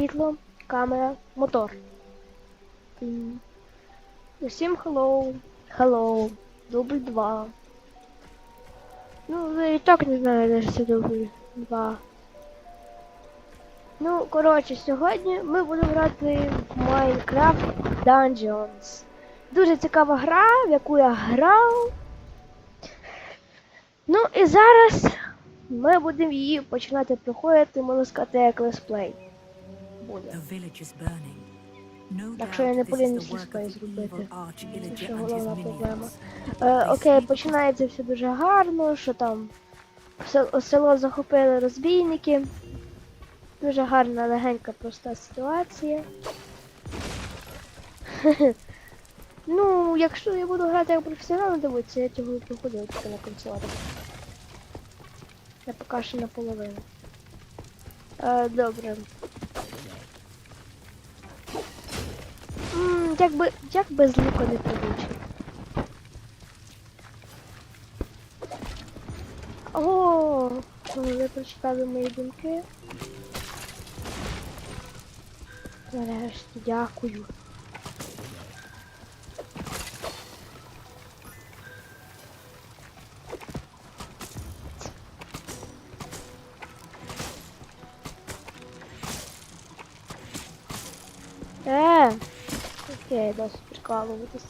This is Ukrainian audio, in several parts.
світло, камера, мотор. Усім hello, hello, дубль 2. Ну, ви і так не знаю, де це дубль 2. Ну, коротше, сьогодні ми будемо грати в Minecraft Dungeons. Дуже цікава гра, в яку я грав. Ну і зараз ми будемо її починати проходити, можна сказати, як летсплей. Буде. The village is burning. No Так що я не повинен the зробити. Це ще головна проблема. Е, окей, починається все дуже гарно, що там сел- село захопили розбійники. Дуже гарна, легенька, проста ситуація. ну, якщо я буду грати як професіонал, дивіться, я цього не проходив тільки на консолях. Я поки що наполовину. Е, добре. М, якби як без лука не прилучить. О, ви прочитали мої думки. Нарешті дякую. Окей, досить прикалуватись.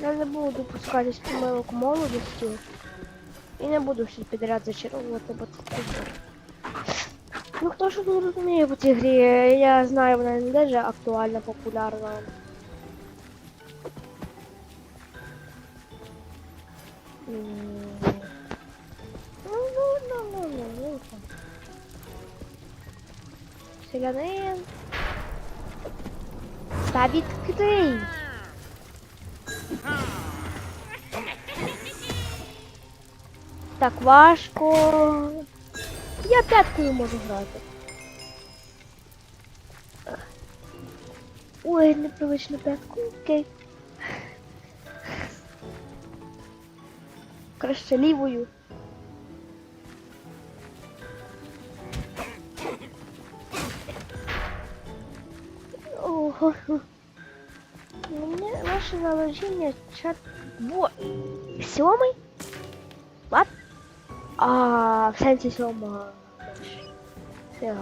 Я не буду допускатись помилок молодості. І не буду всі підряд зачаровувати, бо це. Ну хто ж не розуміє по цій грі, я знаю, вона не дуже актуальна, популярна. Селянин. Та відкрий! Так важко. Я п'яткою можу грати. Ой, непривично п'ятку. Окей. Краще лівою. Ого. Мне ваше наложение чат... Во! Сьомий? What? А, в сенсі сьома. Все.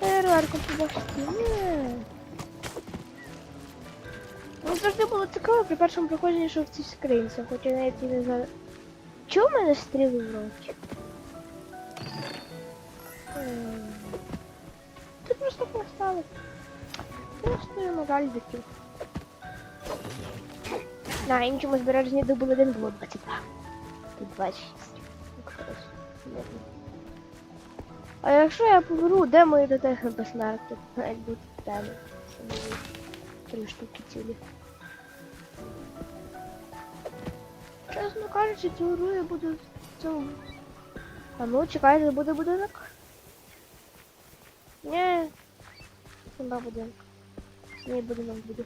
Фейерверком побачити. Ні. Ну, завжди було цікаво при першому проходженні, що в цій скринці, хоч я навіть і не знаю. Чому в мене стріли в? Ем, Ти просто поставив. Просто я на жаль диків. На іншому збереженні добув один було 22. Тут 26. Якщо ось. А якщо я поверну, де мої дотехи безсмерти? Навіть бути теми. Це мої три штуки цілі. Чесно кажучи, цю гру я буду в цьому. А ну, чекайте, буде будинок. Ні. Хіба будинок. Ні, будинок буде.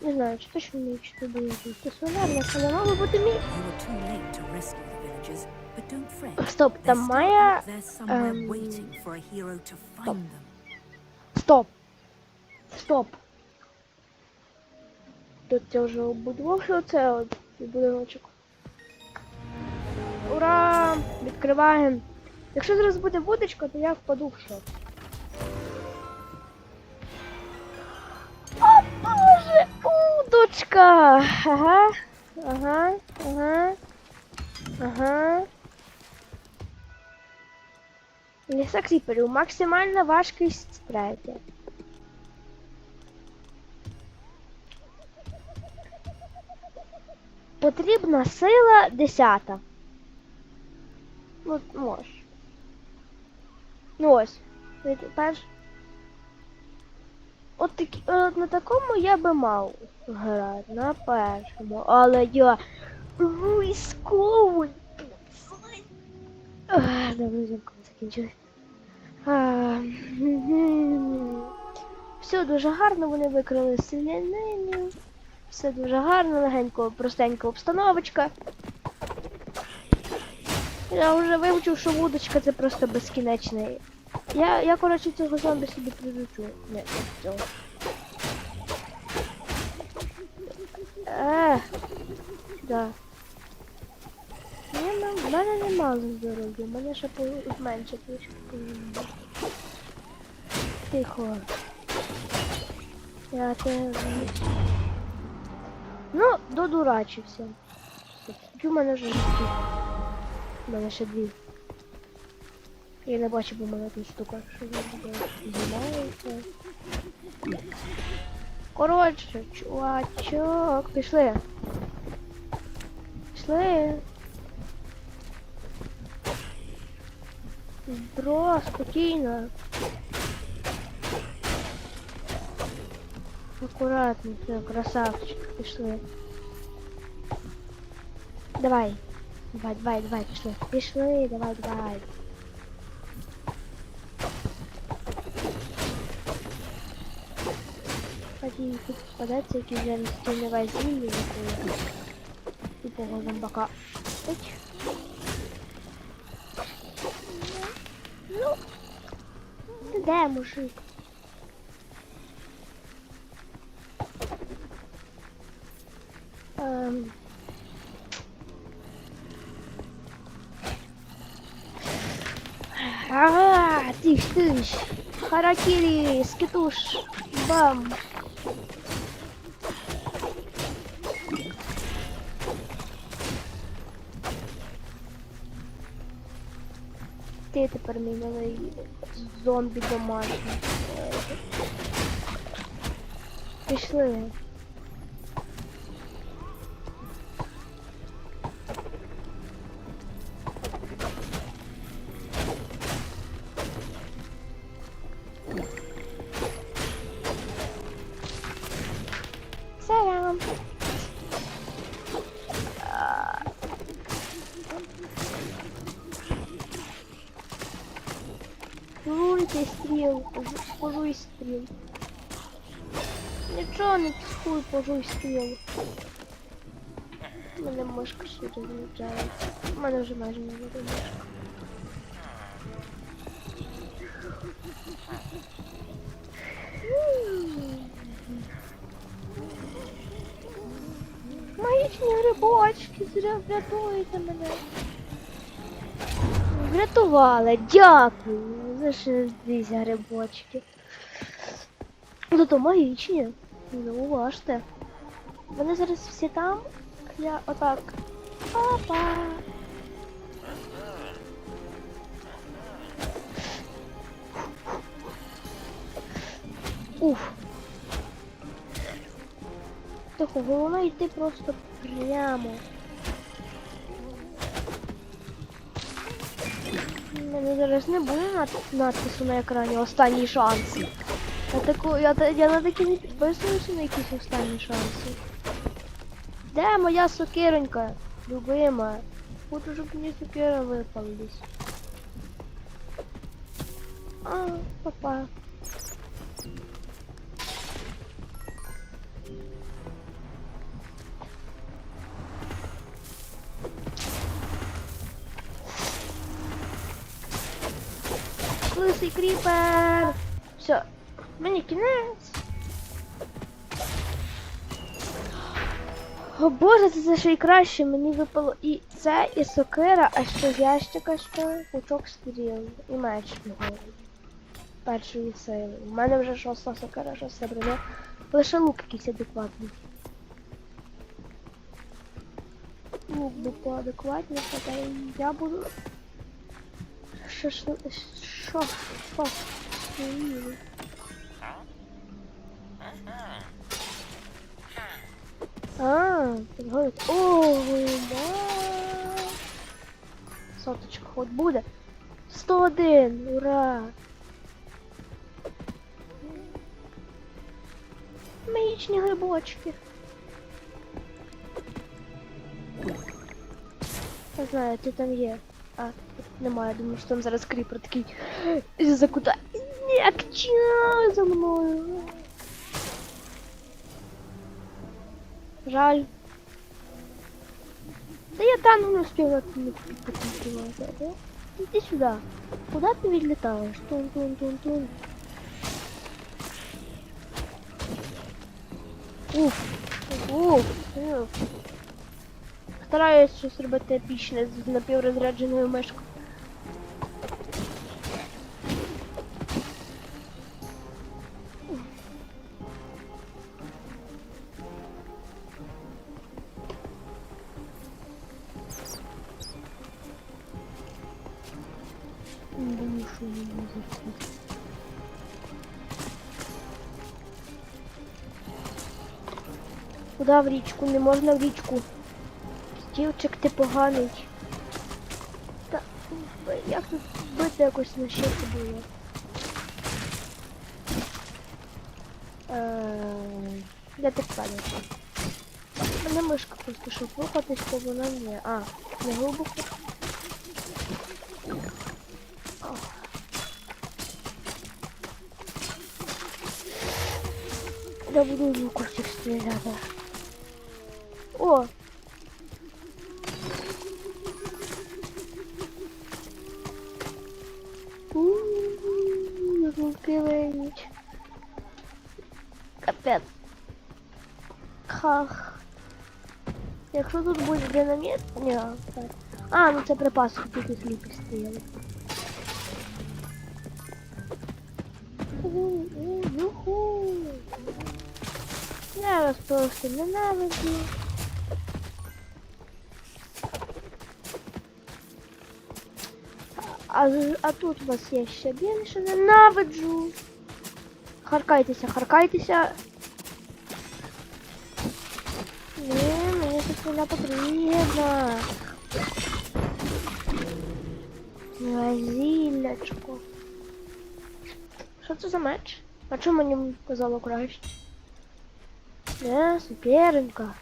Не знаю, чи точно мій, чи то буде стаціонарна, але мало бути мій. You were too late to rescue the villagers, but don't fret. Стоп, They're там still має... out there somewhere ем, waiting for a hero to стоп. find them. Стоп! Стоп! Тут я вже обудувавши оце от будиночок. Ура! Відкриваємо. Якщо зараз буде вудочка, то я впаду в шок. О боже! Удочка! Ага. Ага. Ага. Ага. Ліса кріперів. Максимальна важкість третя. Потрібна сила десята. Ну, можеш. Ну ось. Перш. От, такі, от на такому я би мав грати, на першому, але я військовий. Ах, Добре, зірку закінчилось. А. Все дуже гарно, вони викрили селянину. Все дуже гарно, легенько, простенька обстановочка. Я вже вивчив, що вудочка це просто безкінечна. Я, я коротше, цього зомбі собі приручу. Не, цього. Е, да. Ні, ну, в мене немало здоров'я, мене ще по- менше повинно. Тихо. Я те... Ну, додурачився. Скільки в мене життя? У мене ще дві. Я не бачу, бо мене тут штука, що знімається. Коротше, чувачок, пішли. Пішли. Бро, спокійно. Аккуратно, все, красавчик, пішли. Давай. Давай, давай, давай, пішли. Пішли, давай, давай. Ході, тут попадаться якісь зараз тіньове зілля якої. Типого зомбака. Ой. Ну, ти де, мужик? mano. Ah, tens, tens. Harakiri, Skittles. Vamos. Teta para mim, ela é zombie da Нічого не психуй, пожуй стріл. У мене мишка ще розмічає. У мене вже майже не буде мишка. Магічні грибочки, зря врятуєте мене. Врятували, дякую. За 60 грибочки. Зато магічні. Ну, уважте. Вони зараз всі там. Я отак. Опа. Уф. Тихо, головне йти просто прямо. У мене зараз не буде над- надпису на екрані останній шанс. Я, таку, я, я на такі не підписуюся на якісь останні шанси. Де моя сокиронька? Любима. Хочу, щоб мені сокира випала десь. А, папа. Лисий кріпер! Все, мені кінець. О боже, це за ще й краще. Мені випало і це, і сокира, а ще з ящика ще пучок стріл. І меч вгору. Першої сили. У мене вже шоста сокира, шоста броня. Лише лук якийсь адекватний. Лук би поадекватніше, та я буду. Шашли... Що? Що? Стріли. А, підгорить. Да. Соточка хоч буде. 101, ура! Магічні грибочки. Я знаю, ти там є. А, немає, думаю, що там зараз кріпер такий за кута. Ні, чо за мною. Жаль. Да я танк не успела поконтролировать. Иди сюда. Куда ты відлітаєш? Тун-тун-тун-тун. Уф. Уф. Уф. Стараюсь щось робити епічне з напіврозрядженою мишкою. В річку? Не можна в річку. Стілчик ти поганий. Та як тут бити якось на ще було? Е, Де ти падаєш? Мене мишка просто щоб рухатись, то вона не. А, не глибоко. Я буду в курсик стріляти. О! Звуки ніч. Капець. Хах. Якщо тут буде динаміт, ні, так. А, ну це припас, і сліпі стояли. Я вас просто ненавиджу. А, а тут вас я ще більше ненавиджу. Харкайтеся, харкайтеся. Ні, мені тут не потрібна. Зіллячко. Що це за меч? А чому мені казало краще? Не, суперенька.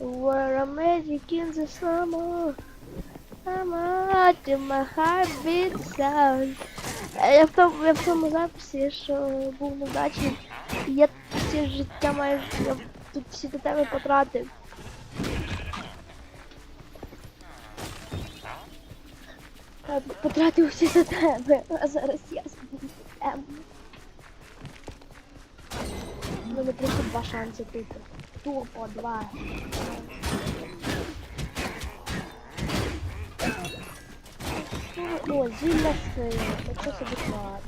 Where a magic in the summer. To my sound. Е, Я в тому, я в тому записі, що був невдачний. І я все життя майже я тут всі до тебе потратив. Я тут потратив всі за тебе, а зараз я збуду тебе. У мене просто два шанси тупо. Тупо два. О, зілля сила. Оце собі клад.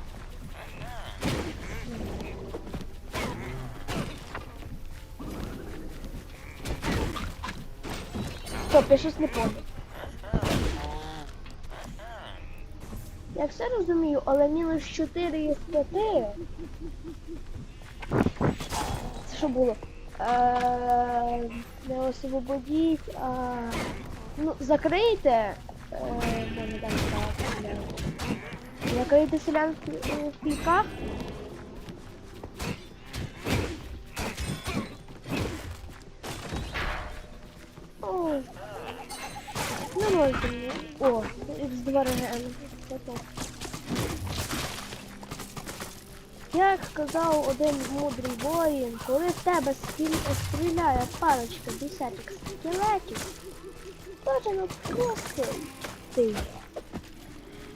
Стоп, я щось не понял. Я все розумію, але мінус 4 є святи. Це що було? Е, не освободіть, а... Ну, закрийте. Е, там так, селян. В, пі- піках. О, не можете мені. О, X2 реген. Як казав один мудрий воїн, коли в тебе стріл- стріляє парочка десяток скелетів, бажано просто ти.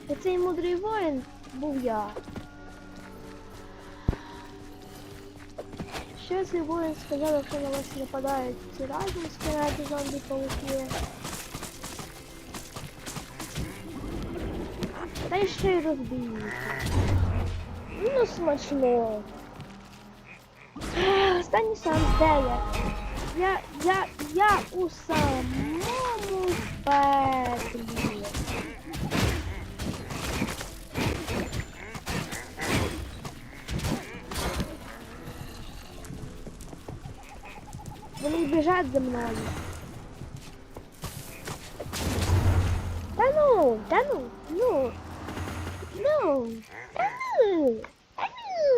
І цей мудрий воїн був я. Ще цей воїн сказав, що на вас нападають ці разні скелети зомбі пауки. Та й ще й розбіються. Ну, смачно. Останній сеанс, де я? Я, я, я у самому пеклі. Вони біжать за мною. Та ну, та ну, ну, ну, та ну, та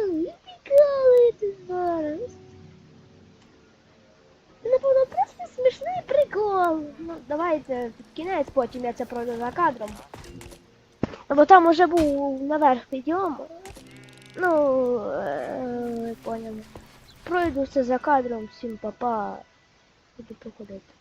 ну, не прикалуєте зараз. Ви, напевно, просто смішний прикол. Ну, давайте під кінець, потім я це пройду за кадром. Ну, Бо там уже був наверх підйом. Ну, е, поняли. Пройду це за кадром, всім папа. Буду проходити це.